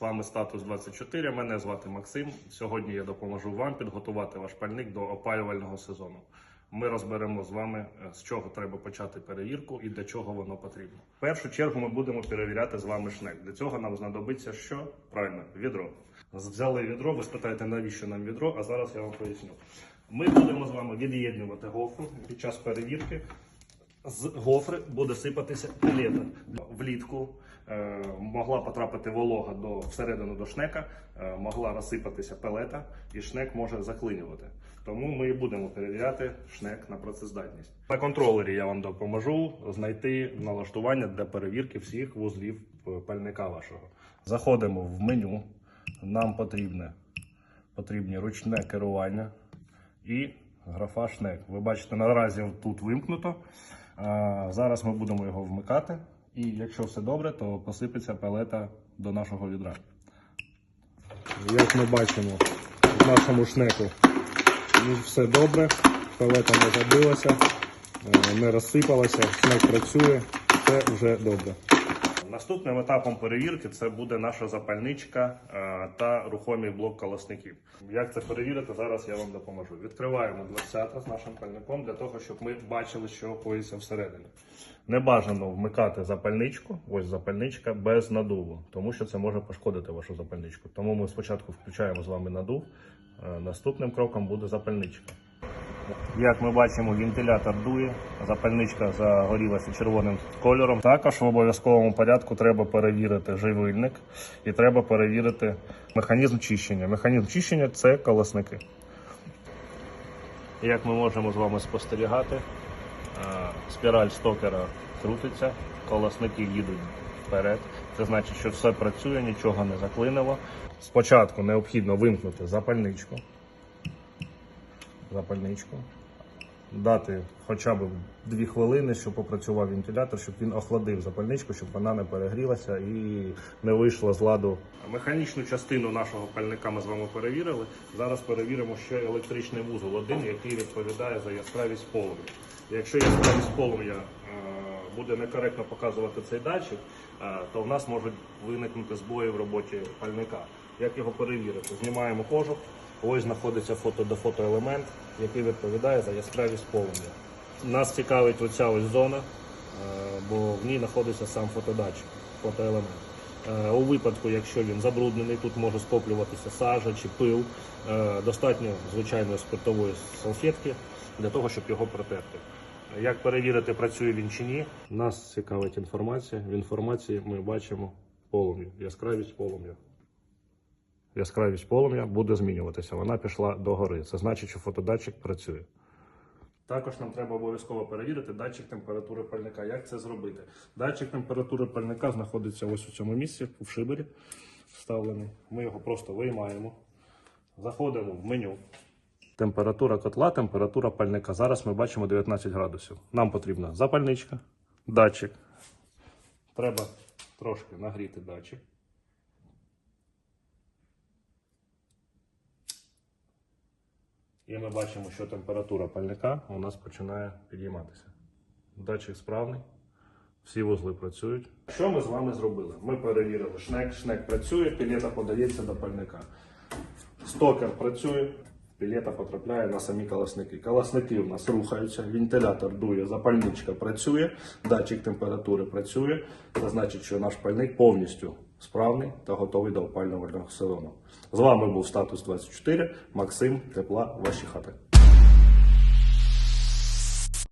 вами статус 24. Мене звати Максим. Сьогодні я допоможу вам підготувати ваш пальник до опалювального сезону. Ми розберемо з вами, е, з чого треба почати перевірку і для чого воно потрібно. В першу чергу ми будемо перевіряти з вами шнек. Для цього нам знадобиться що? Правильно, відро. Взяли відро, ви спитаєте, навіщо нам відро, а зараз я вам поясню. Ми будемо з вами від'єднувати гофру під час перевірки з гофри буде сипатися пілета. Влітку е, могла потрапити волога до всередину до шнека, е, могла розсипатися пелета, і шнек може заклинювати. Тому ми і будемо перевіряти шнек на працездатність. На контролері я вам допоможу знайти налаштування для перевірки всіх вузлів е, пальника вашого. Заходимо в меню. Нам потрібне потрібні ручне керування і графа шнек. Ви бачите, наразі тут вимкнуто. Зараз ми будемо його вмикати. І якщо все добре, то посипеться пелета до нашого відра. Як ми бачимо, в нашому шнеку ну, все добре, пелета не забилася, е, не розсипалася, шнек працює, все вже добре. Наступним етапом перевірки це буде наша запальничка е, та рухомий блок колосників. Як це перевірити, зараз я вам допоможу. Відкриваємо дверцята з нашим пальником для того, щоб ми бачили, що коїться всередині. Не бажано вмикати запальничку, ось запальничка, без надуву, тому що це може пошкодити вашу запальничку. Тому ми спочатку включаємо з вами надув. е, Наступним кроком буде запальничка. Як ми бачимо, вентилятор дує, запальничка загорілася червоним кольором. Також в обов'язковому порядку треба перевірити живильник і треба перевірити механізм чищення. Механізм чищення це колосники. Як ми можемо з вами спостерігати, е, спіраль стокера крутиться, колосники їдуть вперед. Це значить, що все працює, нічого не заклинило. Спочатку необхідно вимкнути запальничку запальничку. Дати хоча б 2 хвилини, щоб попрацював вентилятор, щоб він охладив запальничку, щоб вона не перегрілася і не вийшла з ладу. Механічну частину нашого пальника ми з вами перевірили. Зараз перевіримо ще електричний вузол один, який відповідає за яскравість полум'я. Якщо яскравість полум'я е, буде некоректно показувати цей датчик, е, то в нас можуть виникнути збої в роботі пальника. Як його перевірити? Знімаємо кожух. Ось знаходиться фото до фотоелемент, який відповідає за яскравість полум'я. Нас цікавить оця ось зона, е, бо в ній знаходиться сам фотодатчик, фотоелемент. Е, У випадку, якщо він забруднений, тут може скоплюватися сажа чи пил. Е, Достатньо звичайної спиртової салфетки для того, щоб його протерти. Як перевірити, працює він чи ні? Нас цікавить інформація. В інформації ми бачимо полум'я, яскравість полум'я яскравість полум'я буде змінюватися. Вона пішла догори. Це значить, що фотодатчик працює. Також нам треба обов'язково перевірити датчик температури пальника. Як це зробити? Датчик температури пальника знаходиться ось у цьому місці, в шибері вставлений. Ми його просто виймаємо, заходимо в меню. Температура котла, температура пальника. Зараз ми бачимо 19 градусів. Нам потрібна запальничка, датчик. Треба трошки нагріти датчик. І ми бачимо, що температура пальника у нас починає підійматися. Датчик справний, всі вузли працюють. Що ми з вами зробили? Ми перевірили шнек, шнек працює, пілета подається до пальника. Стокер працює, пілета потрапляє на самі колосники. Колосники у нас рухаються, вентилятор дує, запальничка працює, датчик температури працює. Це значить, що наш пальник повністю справний та готовий до опалювального сезону. З вами був статус 24, Максим, тепла, ваші хати.